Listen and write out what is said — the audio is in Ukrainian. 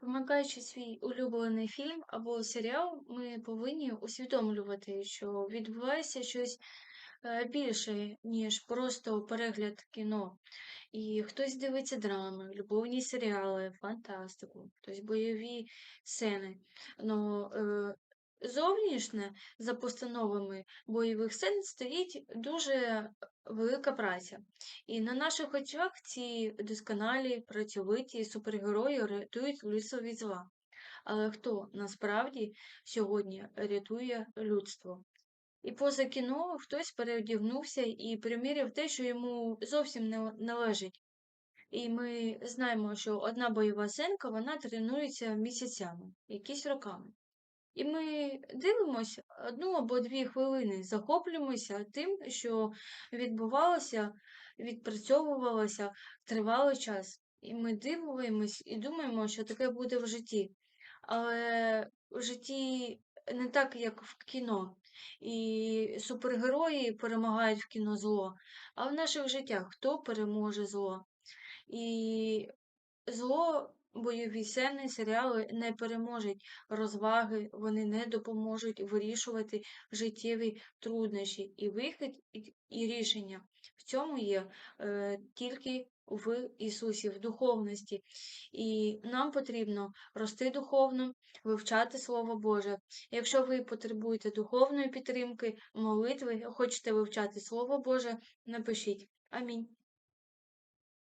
Вмикаючи свій улюблений фільм або серіал, ми повинні усвідомлювати, що відбувається щось е, більше, ніж просто перегляд кіно. І хтось дивиться драми, любовні серіали, фантастику, хтось бойові сцени. Но е, зовнішнє за постановами бойових сцен стоїть дуже велика праця. І на наших очах ці досконалі, працьовиті супергерої рятують людство від зла. Але хто насправді сьогодні рятує людство? І поза кіно хтось переодягнувся і приміряв те, що йому зовсім не належить. І ми знаємо, що одна бойова сценка, вона тренується місяцями, якісь роками. І ми дивимося одну або дві хвилини, захоплюємося тим, що відбувалося, відпрацьовувалося тривалий час. І ми дивуємось і думаємо, що таке буде в житті. Але в житті не так, як в кіно. І супергерої перемагають в кіно зло, а в наших життях хто переможе зло? І Зло, бойові сцени, серіали не переможуть розваги, вони не допоможуть вирішувати життєві труднощі. І вихід, і, рішення в цьому є е, тільки в Ісусі, в духовності. І нам потрібно рости духовно, вивчати Слово Боже. Якщо ви потребуєте духовної підтримки, молитви, хочете вивчати Слово Боже, напишіть. Амінь.